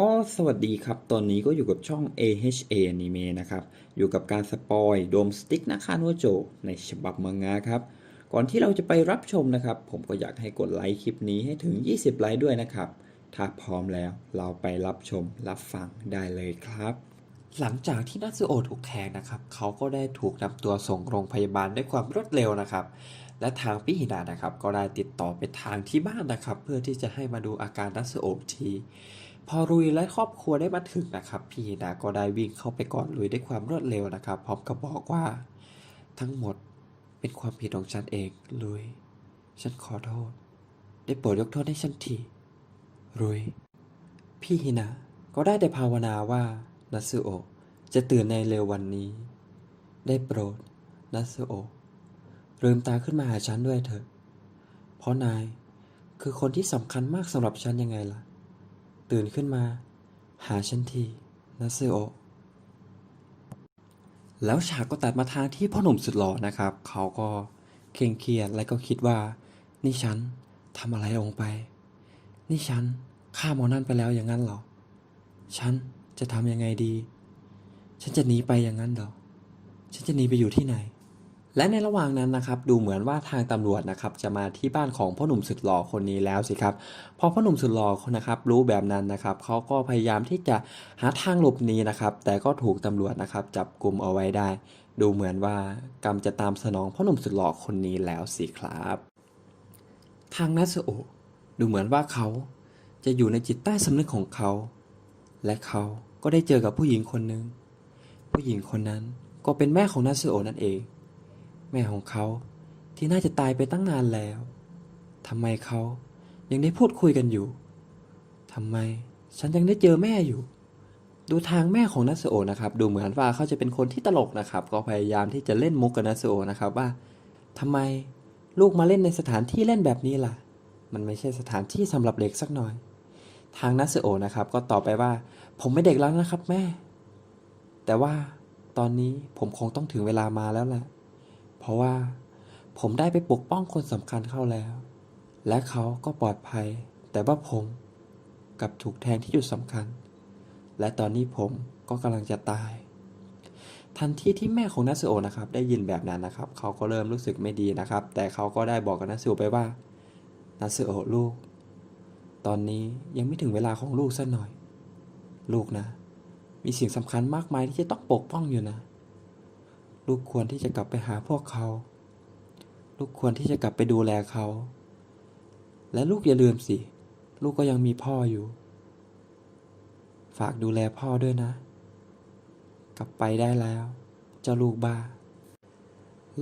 ก็สวัสดีครับ ตอนนี้ก็อยู่กับช่อง AHA Anime นะครับ อยู่กับการสปอยโดมสติ๊กนาคาโนโจ ในฉบับมังงะครับ ก่อนที่เราจะไปรับชมนะครับ ผมก็อยากให้กดไลค์คลิปนี้ให้ถึง 20 ไลค์ด้วยนะครับ ถ้าพร้อมแล้วเราไปรับชมรับฟังได้เลยครับ หลังจากที่นัตสึโอถูกแทงนะครับ เขาก็ได้ถูกนำตัวส่งโรงพยาบาลด้วยความรวดเร็วนะครับและทางพี่หินานะครับ ก็ได้ติดต่อไปทางที่บ้านนะครับ เพื่อที่จะให้มาดูอาการนัตสึโอที พอรุยและครอบครัวได้มาถึงนะครับ พี่หินาก็ได้วิ่งเข้าไปกอดรุยด้วยความรวดเร็วนะครับ พร้อมกับบอกว่า ทั้งหมดเป็นความผิดของฉันเองรุย ฉันขอโทษ ได้โปรดยกโทษให้ฉันทีรุย พี่หินะก็ได้แต่ภาวนาว่านัสโอะจะตื่นในเร็ววันนี้ ได้โปรดนัสโอลืมตาขึ้นมาหาฉันด้วยเถอะ เพราะนายคือคนที่สำคัญมากสำหรับฉันยังไงล่ะ ตื่นขึ้นมา หาฉันทีนัตสึโอแล้วฉากก็ตัดมาทางที่พ่อหนุ่มสุดหล่อนะครับ เขาก็เคร่งเครียดและก็คิดว่า นี่ฉันทำอะไรลงไป นี่ฉันฆ่าหมอนั่นไปแล้วอย่างนั้นเหรอ ฉันจะทำยังไงดี ฉันจะหนีไปอย่างนั้นเหรอ ฉันจะหนีไปอยู่ที่ไหน และในระหว่างนั้นนะครับดูเหมือนว่าทางตำรวจนะครับจะมาที่บ้านของพ่อหนุ่มสุดหล่อคนนี้แล้วสิครับพอพ่อหนุ่มสุดหล่อคนนะครับรู้แบบนั้นนะครับเขาก็พยายามที่จะหาทางหลบหนีนะครับแต่ก็ถูกตำรวจนะครับจับกลุ่มเอาไว้ได้ ดูเหมือนว่ากรรมจะตามสนองพ่อหนุ่มสุดหล่อคนนี้แล้วสิครับ ทางนัสโอดูเหมือนว่าเขาจะอยู่ในจิตใต้สำนึกของเขา และเขาก็ได้เจอกับผู้หญิงคนหนึ่งผู้หญิงคนนั้นก็เป็นแม่ของนัสโอนั่นเอง แม่ของเขาที่น่าจะตายไปตั้งนานแล้วทำไมเขายังได้พูดคุยกันอยู่ทำไมฉันยังได้เจอแม่อยู่ ดูทางแม่ของนัสโอนะครับ ดูเหมือนว่าเขาจะเป็นคนที่ตลกนะครับ ก็พยายามที่จะเล่นมุกกับนัสโอนะครับว่าทำไมลูกมาเล่นในสถานที่เล่นแบบนี้ล่ะ มันไม่ใช่สถานที่สำหรับเด็กสักหน่อย ทางนัสโอนะครับ ก็ตอบไปว่า ผมไม่เด็กแล้วนะครับแม่ แต่ว่าตอนนี้ผมคงต้องถึงเวลามาแล้วแหละ เพราะว่าผมได้ไปปกป้องคนสำคัญเข้าแล้ว และเขาก็ปลอดภัย แต่ว่าผมกับถูกแทงที่จุดสำคัญ และตอนนี้ผมก็กำลังจะตาย ทันทีที่แม่ของนัสโอนะครับ ได้ยินแบบนั้นนะครับ เขาก็เริ่มรู้สึกไม่ดีนะครับ แต่เขาก็ได้บอกกับนัสโอไปว่านัสโอลูก ตอนนี้ยังไม่ถึงเวลาของลูกซะหน่อย ลูกนะ มีสิ่งสำคัญมากมายที่จะต้องปกป้องอยู่นะ ลูกควรที่จะกลับไปหาพวกเขา ลูกควรที่จะกลับไปดูแลเขา และลูกอย่าลืมสิ ลูกก็ยังมีพ่ออยู่ ฝากดูแลพ่อด้วยนะ กลับไปได้แล้ว เจ้าลูกบ้า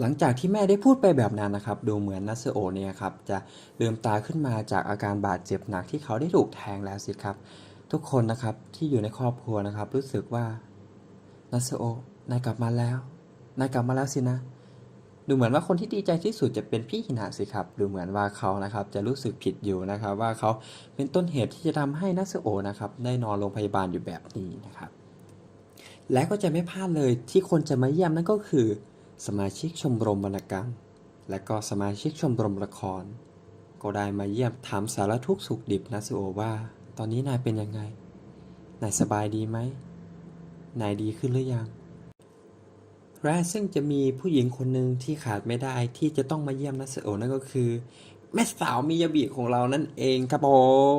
หลังจากที่แม่ได้พูดไปแบบนั้นนะครับ ดูเหมือนนัสโอเนี่ยครับ จะลืมตาขึ้นมาจากอาการบาดเจ็บหนักที่เขาได้ถูกแทงแล้วสิครับ ทุกคนนะครับที่อยู่ในครอบครัวนะครับ รู้สึกว่านัสโอนายกลับมาแล้ว นายกลับมาแล้วสินะ ดูเหมือนว่าคนที่ดีใจที่สุดจะเป็นพี่หินะสิครับ ดูเหมือนว่าเขานะครับจะรู้สึกผิดอยู่นะครับ ว่าเขาเป็นต้นเหตุที่จะทำให้นัสโอนะครับได้นอนโรงพยาบาลอยู่แบบนี้นะครับ และก็จะไม่พลาดเลยที่คนจะมาเยี่ยมนั่นก็คือ สมาชิกชมรมวรรณกรรม และก็สมาชิกชมรมละคร ก็ได้มาเยี่ยมถามสารทุกข์สุขดิบนัสโอว่า ตอนนี้นายเป็นยังไง นายสบายดีไหมนายดีขึ้นหรือยัง และซึ่งจะมีผู้หญิงคนหนึ่งที่ขาดไม่ได้ที่จะต้องมาเยี่ยมนัสโอนั่นก็คือ แม่สาวมิยาบิของเรานั่นเองครับผ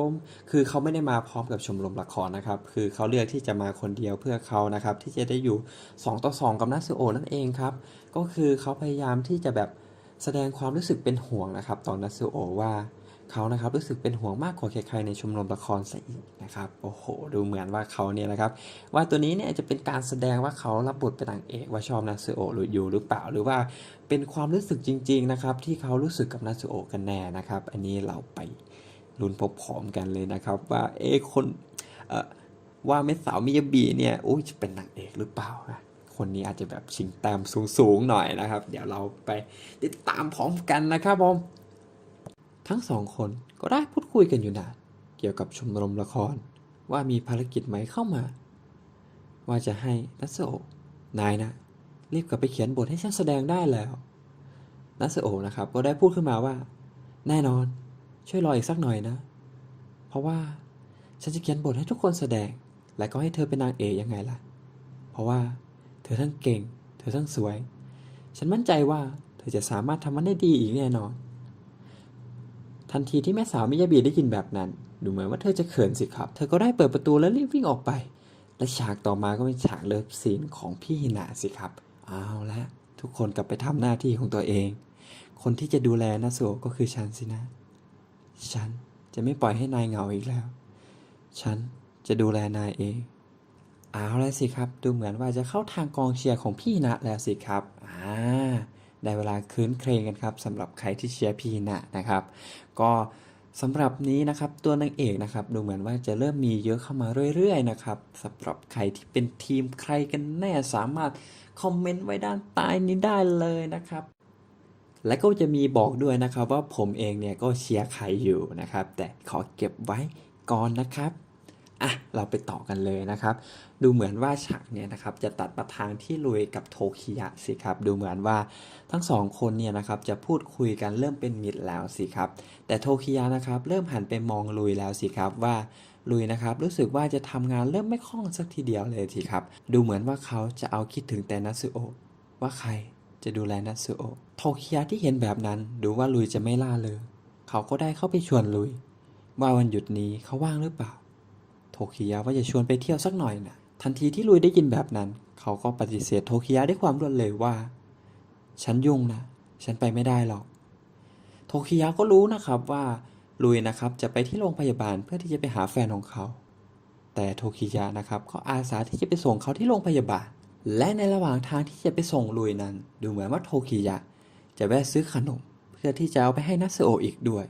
มคือเขาไม่ได้มาพร้อมกับชมรมละครนะครับ คือเขาเลือกที่จะมาคนเดียวเพื่อเขานะครับ ที่จะได้อยู่ 2 ต่อ 2 กับนัสโอนั่นเองครับ ก็คือเขาพยายามที่จะแบบแสดงความรู้สึกเป็นห่วงนะครับต่อนัสโอะว่า เขานะครับรู้สึกเป็นห่วงมากกว่าใครๆในชมรมละครซะอีกนะครับโอ้โห ดูเหมือนว่าเขาเนี่ยนะครับ ว่าตัวนี้เนี่ยจะเป็นการแสดงว่าเขารับบทเป็นนางเอกว่าชอบนัสโอหรืออยู่หรือเปล่าหรือว่าเป็นความรู้สึกจริง ๆนะครับ ที่เขารู้สึกกับนัสโอกันแน่นะครับ อันนี้เราไปลุ้นพบพร้อมกันเลยนะครับ ว่าเอคนเอ่อว่าเม็ดสาวมิยาบิเนี่ยโอ้ยจะเป็นนางเอกหรือเปล่านะคนนี้อาจจะแบบชิงแต้มสูงๆหน่อยนะครับ เดี๋ยวเราไปติดตามพร้อมกันนะครับผม ทั้งสองคนก็ได้พูดคุยกันอยู่นานเกี่ยวกับชมรมละครว่ามีภารกิจไหมเข้ามา ว่าจะให้นัสโอนายนะ รีบกลับไปเขียนบทให้ฉันแสดงได้แล้วนัสโอนะครับก็ได้พูดขึ้นมาว่า แน่นอน ช่วยรออีกสักหน่อยนะ เพราะว่าฉันจะเขียนบทให้ทุกคนแสดง และก็ให้เธอเป็นนางเอกยังไงล่ะ เพราะว่าเธอทั้งเก่ง เธอทั้งสวย ฉันมั่นใจว่าเธอจะสามารถทำมันได้ดีอีกแน่นอน ทันทีที่แม่สาวมิยาบิได้ยินแบบนั้น ดูเหมือนว่าเธอจะเขินสิครับ เธอก็ได้เปิดประตูแล้วรีบวิ่งออกไป และฉากต่อมาก็เป็นฉากเลิฟซีนของพี่หินะสิครับ เอาละทุกคนกลับไปทำหน้าที่ของตัวเอง คนที่จะดูแลนาโซก็คือฉันสินะ ฉันจะไม่ปล่อยให้นายเหงาอีกแล้ว ฉันจะดูแลนายเอง เอาแล้วสิครับ ดูเหมือนว่าจะเข้าทางกองเชียร์ของพี่นะแล้วสิครับ อ่า ได้เวลาคืนเครงกันครับสำหรับใครที่เชียร์พีนะนะครับ ก็สำหรับนี้นะครับตัวนางเอกนะครับดูเหมือนว่าจะเริ่มมีเยอะเข้ามาเรื่อยๆนะครับสำหรับใครที่เป็นทีมใครกันแน่สามารถคอมเมนต์ไว้ด้านใต้นี้ได้เลยนะครับ และก็จะมีบอกด้วยนะครับว่าผมเองเนี่ยก็เชียร์ใครอยู่นะครับ แต่ขอเก็บไว้ก่อนนะครับ อะเราไปต่อกันเลยนะครับ ดูเหมือนว่าฉากเนี่ยนะครับจะตัดมาทางที่ลุยกับโทคิยะสิครับดูเหมือนว่าทั้งสองคนเนี่ยนะครับจะพูดคุยกันเริ่มเป็นมิตรแล้วสิครับ แต่โทคิยะนะครับเริ่มหันไปมองลุยแล้วสิครับว่าลุยนะครับรู้สึกว่าจะทำงานเริ่มไม่คล่องสักทีเดียวเลยสิครับ ดูเหมือนว่าเขาจะเอาคิดถึงแต่นัตสึโอะว่าใครจะดูแลนัตสึโอะโทคิยะที่เห็นแบบนั้น ดูว่าลุยจะไม่ล่าเลย เขาก็ได้เข้าไปชวนลุย ว่าวันหยุดนี้เขาว่างหรือเปล่า โทคิยะว่าจะชวนไปเที่ยวสักหน่อยนะทันทีที่ลุยได้ยินแบบนั้น เขาก็ปฏิเสธโทคิยะด้วยความรวดเร็วว่า ฉันยุ่งนะ ฉันไปไม่ได้หรอก โทคิยะก็รู้นะครับว่าลุยนะครับจะไปที่โรงพยาบาลเพื่อที่จะไปหาแฟนของเขา แต่โทคิยะนะครับก็อาสาที่จะไปส่งเขาที่โรงพยาบาล และในระหว่างทางที่จะไปส่งลุยนั้น ดูเหมือนว่าโทคิยะจะแวะซื้อขนม เพื่อที่จะเอาไปให้นัสโออีกด้วย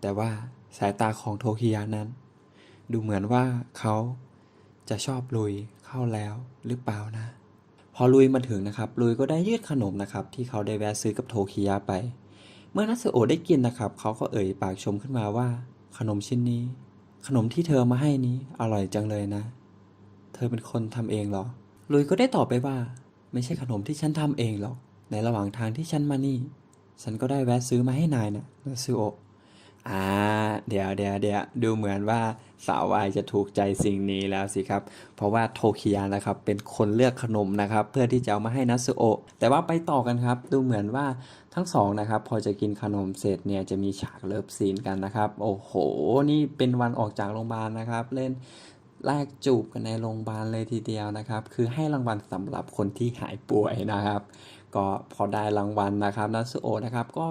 แต่ว่าสายตาของโทคิยะนั้น ดูเหมือนว่าเขาจะชอบลุยเข้าแล้วหรือเปล่านะ พอลุยมาถึงนะครับ ลุยก็ได้ยืดขนมนะครับ ที่เขาได้แวะซื้อกับโทคิยะไป เมื่อนัสโอได้กินนะครับ เขาก็เอ่ยปากชมขึ้นมาว่า ขนมชิ้นนี้ ขนมที่เธอมาให้นี้อร่อยจังเลยนะ เธอเป็นคนทำเองเหรอ ลุยก็ได้ตอบไปว่า ไม่ใช่ขนมที่ฉันทำเองหรอก ในระหว่างทางที่ฉันมานี่ ฉันก็ได้แวะซื้อมาให้นายนะนัสโอ อ่าเดี๋ยวเดี๋ยวเดี๋ยวดูเหมือนว่าสาววายจะถูกใจสิ่งนี้แล้วสิครับ เพราะว่าโทคิยะนะครับเป็นคนเลือกขนมนะครับ เพื่อที่จะเอามาให้นัสโอะแต่ว่าไปต่อกันครับ ดูเหมือนว่าทั้งสองนะครับ พอจะกินขนมเสร็จเนี่ยจะมีฉากเลิฟซีนกันนะครับ โอ้โห นี่เป็นวันออกจากโรงพยาบาลนะครับ เล่นแลกจูบกันในโรงพยาบาลเลยทีเดียวนะครับ คือให้รางวัลสำหรับคนที่หายป่วยนะครับ ก็พอได้รางวัลนะครับนัสโอะนะครับก็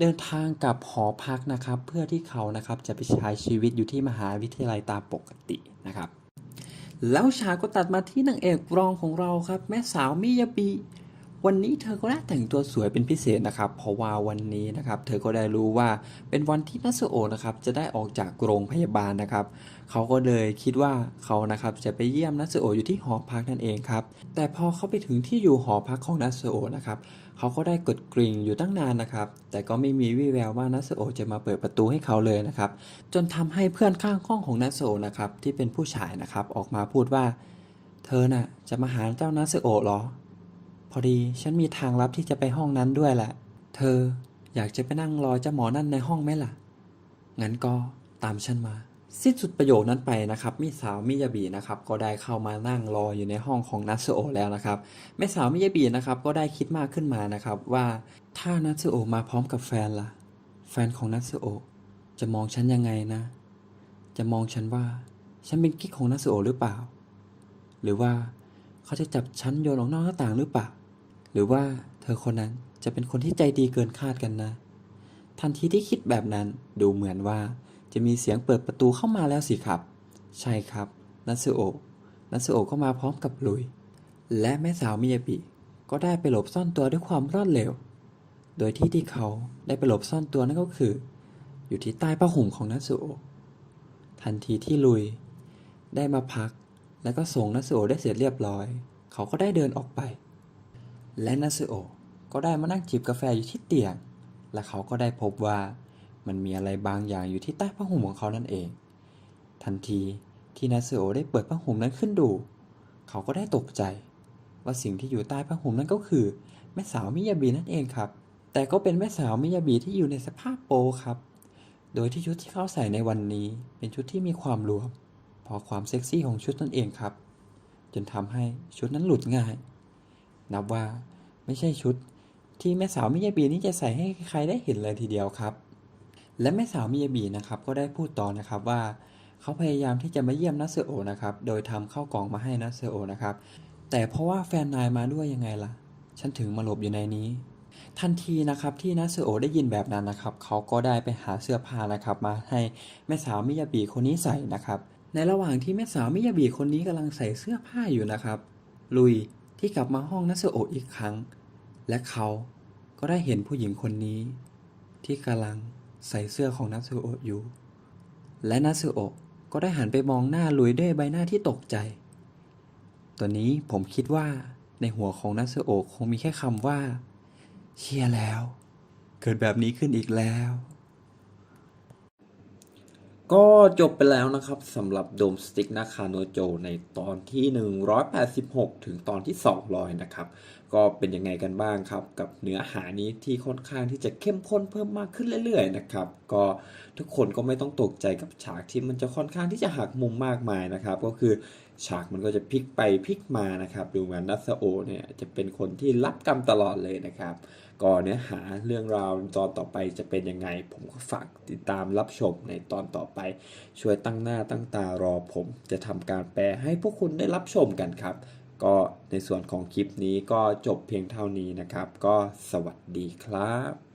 เดินทางกลับหอพักนะครับ เพื่อที่เขานะครับจะไปใช้ชีวิตอยู่ที่มหาวิทยาลัยตามปกตินะครับ แล้วฉากก็ตัดมาที่นางเอกรองของเราครับ แม่สาวมิยาบิวันนี้เธอก็ได้แต่งตัวสวยเป็นพิเศษนะครับ เพราะว่าวันนี้นะครับ เธอก็ได้รู้ว่าเป็นวันที่นัสโอะนะครับ จะได้ออกจากโรงพยาบาลนะครับ เขาก็เลยคิดว่าเขานะครับจะไปเยี่ยมนัสโอะอยู่ที่หอพักนั่นเองครับ แต่พอเขาไปถึงที่อยู่หอพักของนัสโอะนะครับ เขาก็ได้กดกริ่งอยู่ตั้งนานนะครับ แต่ก็ไม่มีวี่แววว่านัสโอจะมาเปิดประตูให้เขาเลยนะครับ จนทำให้เพื่อนข้างห้องของนัสโอนะครับที่เป็นผู้ชายนะครับออกมาพูดว่า เธอน่ะจะมาหาเจ้านัสโอะเหรอ พอดีฉันมีทางลับที่จะไปห้องนั้นด้วยแหละ เธออยากจะไปนั่งรอเจ้าหมอนั่นในห้องไหมล่ะ งั้นก็ตามฉันมา สิ้นสุดประโยคนั้นไปนะครับมิสาวมิยาบินะครับก็ได้เข้ามานั่งรออยู่ในห้องของนัสโอะแล้วนะครับแม่สาวมิยาบินะครับก็ได้คิดมากขึ้นมานะครับว่าถ้านัตโอะมาพร้อมกับแฟนล่ะ แฟนของนัตโอะจะมองฉันยังไงนะ จะมองฉันว่าฉันเป็นกิ๊กของนัตโอะหรือเปล่า หรือว่าเขาจะจับฉันโยนออกนอกหน้าต่างหรือเปล่า หรือว่าเธอคนนั้นจะเป็นคนที่ใจดีเกินคาดกันนะ ทันทีที่คิดแบบนั้นดูเหมือนว่า จะมีเสียงเปิดประตูเข้ามาแล้วสิครับ ใช่ครับ นัตสึโอะนัตสึโอะก็มาพร้อมกับลุย และแม่สาวมิยาบิ ก็ได้ไปหลบซ่อนตัวด้วยความรวดเร็ว โดยที่ที่เขาได้ไปหลบซ่อนตัวนั่นก็คือ อยู่ที่ใต้ผ้าห่มของนัตสึโอะทันทีที่ลุย ได้มาพัก และก็ส่งนัตสึโอะได้เสร็จเรียบร้อย เขาก็ได้เดินออกไป และนัตสึโอะก็ได้มานั่งจิบกาแฟอยู่ที่เตียง และเขาก็ได้พบว่า มันมีอะไรบางอย่างอยู่ที่ใต้ผ้าห่มของเขานั่นเอง ทันทีที่นัตสึโอได้เปิดผ้าห่มนั้นขึ้นดู เขาก็ได้ตกใจ ว่าสิ่งที่อยู่ใต้ผ้าห่มนั้นก็คือ แม่สาวมิยาบินั่นเองครับ แต่ก็เป็นแม่สาวมิยาบิที่อยู่ในสภาพโปครับ โดยที่ชุดที่เขาใส่ในวันนี้ เป็นชุดที่มีความรวม พอความเซ็กซี่ของชุดนั่นเองครับ จนทำให้ชุดนั้นหลุดง่าย นับว่าไม่ใช่ชุดที่แม่สาวมิยาบีนี่จะใส่ให้ใครได้เห็นเลยทีเดียวครับ และแม่สาวมิยาบีนะครับก็ได้พูดต่อนะครับว่าเขาพยายามที่จะมาเยี่ยมนัสเซโอนะครับโดยทำข้าวกล่องมาให้นัสเซโอนะครับแต่เพราะว่าแฟนนายมาด้วยยังไงล่ะ ฉันถึงมาหลบอยู่ในนี้ ทันทีนะครับที่นัสเซโอได้ยินแบบนั้นนะครับเขาก็ได้ไปหาเสื้อผ้านะครับมาให้แม่สาวมิยาบีคนนี้ใส่นะครับในระหว่างที่แม่สาวมิยาบีคนนี้กำลังใส่เสื้อผ้าอยู่นะครับ ลุยที่กลับมาห้องนัสโออีกครั้ง และเขาก็ได้เห็นผู้หญิงคนนี้ ที่กำลัง ใส่เสื้อของนัสโอะอยู่ และนัสโอะก็ได้หันไปมองหน้าลุยด้วยใบหน้าที่ตกใจตัวนี้ผมคิดว่าในหัวของนัสโอะคงมีแค่คำว่า เชียร์แล้ว เกิดแบบนี้ขึ้นอีกแล้ว ก็จบไปแล้วนะครับสำหรับโดมสติ๊กนาคาโนโจในตอนที่ 186 ถึงตอนที่ 200 นะครับ ก็เป็นยังไงกันบ้างครับ กับเนื้อหานี้ที่ค่อนข้างที่จะเข้มข้นเพิ่มมากขึ้นเรื่อยๆนะครับ ก็ทุกคนก็ไม่ต้องตกใจกับฉากที่มันจะค่อนข้างที่จะหักมุมมากมายนะครับ ก็คือ ฉากมันก็จะพลิกไปพลิกมานะครับ ดูเหมือนนัสโอเนี่ยจะเป็นคนที่รับกรรมตลอดเลยนะครับก็เนื้อหาเรื่องราวตอนต่อไปจะเป็นยังไง ผมก็ฝากติดตามรับชมในตอนต่อไป ช่วยตั้งหน้าตั้งตารอผม จะทำการแปลให้พวกคุณได้รับชมกันครับ ก็ในส่วนของคลิปนี้ก็จบเพียงเท่านี้นะครับ ก็สวัสดีครับ